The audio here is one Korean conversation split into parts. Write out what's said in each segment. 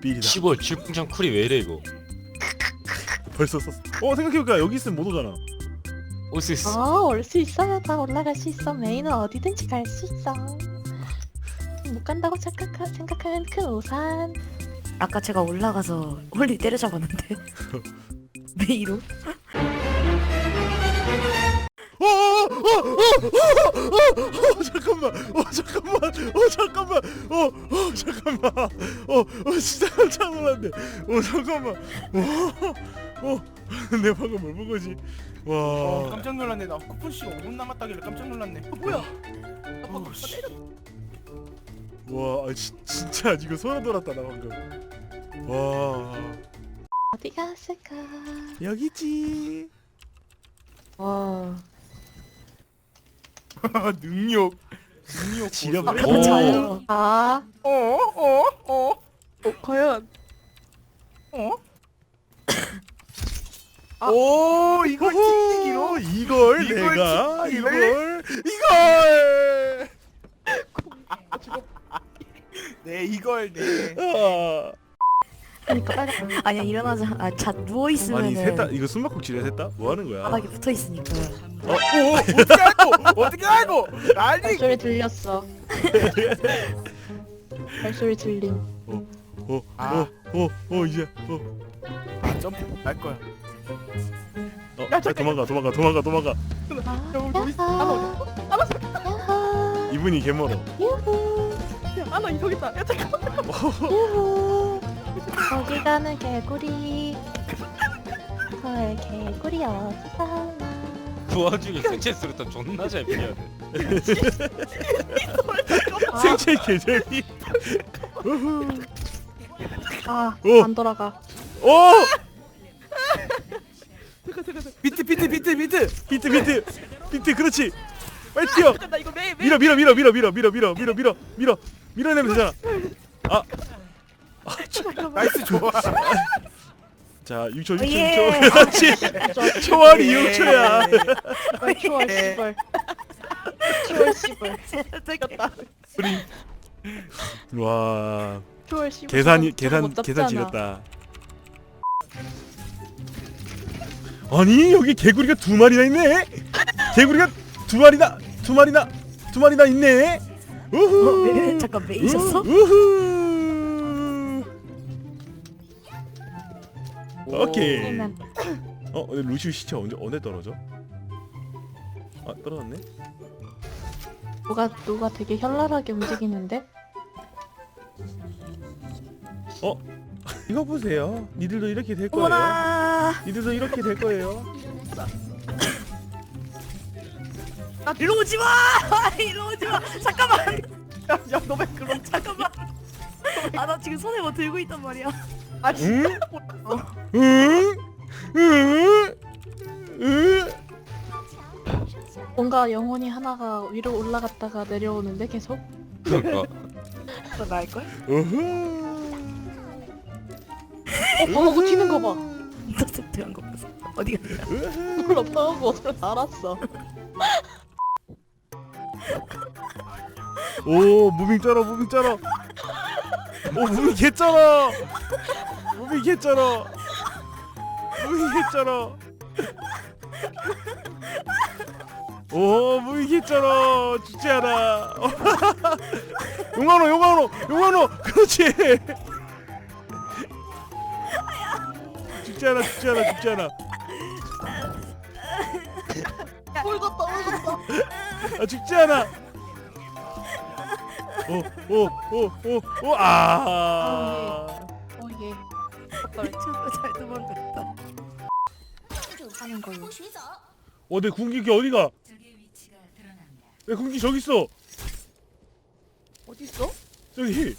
개삘이다. 15 질풍장 쿨이 왜 이래 이거 벌써 썼어. 어 생각해보니까 여기 있으면 못 오잖아. 올수 있어 어, 올 수 있어. 다 올라갈 수 있어. 메인은 어디든지 갈 수 있어. 못 간다고 생각하, 생각하면 큰 우산. 아까 제가 올라가서 홀리 때려잡았는데 메이로 어, 어, 어, 어, 어, 어, 어, 잠깐만, 어, 잠깐만, 어, 잠깐만, 어, 어, 잠깐만, 어, 어, 진짜 깜짝 놀랐네. 어, 잠깐만, 어, 어, 내가 방금 뭘 본 거지? 어, 와, 깜짝 놀랐네. 나 쿠폰 씨가 5분 남았다길래 깜짝 놀랐네. 어, 뭐야? 어, 씨. 와, 아, 지, 진짜 이거 소름 돋았다 나 방금. 와, 어디 갔을까? 여기 있지. 와. 능력. 지려버려. 오. 저요 아, 어? 어? 어? 어, 과연. 어? 아. 오 이걸 찍기로? 이걸, 이걸 내가 찍기를? 이걸 이걸. 네 이걸 네. 아. 그러니까 빨리. 아니야 일어나자 아 자 누워 아니 있으면은 셋다 이거 숨막꼭질이야 셋다? 뭐 하는 거야? 바닥에 붙어 있으니까 어? 오 어떻게 알고? 어떻게 알고? 아니. 발소리 들렸어. 발소리 들림. 어, 아. 어, 어, 어 이제 어, 아, 점프 할 거야. 어, 빨리 도망가, 도망가, 도망가, 도망가. 아, 형, 여기 있어. 야호. 이분이 개멀어. 유후. 아나 이성 있다. 야 잠깐. 유후. 거기 가는 개구리. 헐, 개구리 어디 가나. 그 와중에 생체 수류탄 존나 잘 피하네 아, 생체. 우후. 아, 오. 안 돌아가. 오, 비트 비트 비트 비트. 비트, 비트, 비트, 그렇지. 빨리 뛰어. 나 이거 매 밀어, 밀어, 밀어, 밀어, 밀어, 밀어, 밀어, 밀어, 밀어, 밀어, 밀어내면 되잖아. 아, 나이스 좋아. 자, 6초, 6초, 예. 6초. 그렇지. 초월이 6초야. 아, 추월 씨벌. 추월 씨벌. 되겠다 와, 추월 씨벌. 계산이 계산 못 계산 잡잖아. 지렸다. 아니 여기 개구리가 두 마리나 있네. 개구리가 두 마리나 두 마리나 두 마리나 있네. 어, 우후. 메, 잠깐 메이셨어? 우후. 오케이. 아니면 어, 근데 루시우 시체 언제 언제 떨어져? 아 떨어졌네. 누가 누가 되게 현란하게 움직이는데? 이거 보세요. 니들도 이렇게 될 거예요. 어머나 니들도 이렇게 될 거예요. 아 일로 오지 마 일로 오지 마 잠깐만 야 너 왜 그런? 잠깐만 아 나 지금 손에 뭐 들고 있단 말이야 아 응? 응? 뭔가 영혼이 하나가 위로 올라갔다가 내려오는데 계속? 그러니까 너 나을 걸? 어허. 어, 방어구 튀는 거 봐. 인터셉트한 거 봤어 어디 갔냐 몰라, 방어구 알았어. 오 무빙 쩔어 무빙 쩔어 오 무빙 개 쩔어 무빙 개 쩔어 쩔어 오 쩔어 죽지 않아 용광로 용광로 용광로 그렇지 죽지 않아 죽지 않아 죽지 않아 울었다, 울었다. 아 죽지 않아. 오오오오오아. 어, 잘 도망갔다 하는 걸로. 어 내 궁극기 어디가? 내 궁극기 저기 있어. 어디 있어? 저기.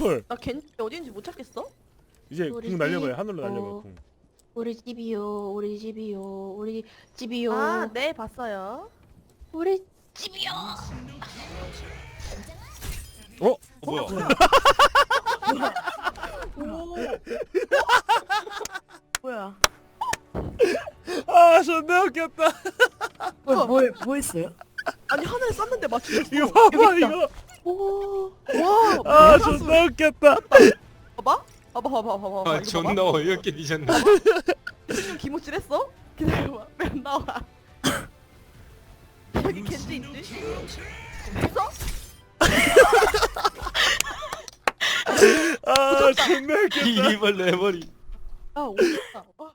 헐. 나 걘 어디인지 못 찾겠어? 이제 우리 궁 날려봐요. 집, 하늘로 날려봐. 어. 궁. 우리 집이요, 우리 집이요, 우리 집이요, 아, 네 봤어요. 우리 집이요. 어? 어, 뭐야 뭐야 아 존나 웃겼다. 뭐, 했어요? 아니 하늘에 쐈는데 맞추. 이거 봐봐 이거. 오. 와 아. 존나 웃겼다 봐봐 봐봐 봐봐 봐봐 아 이거 존나 어이없게 뒤졌네 좀 기모질 했어? 기다려봐 왜안 나와 여기 겐지 있지? 했어? 아 존나 웃겼다 이발 내 머리 아 오졌다 와.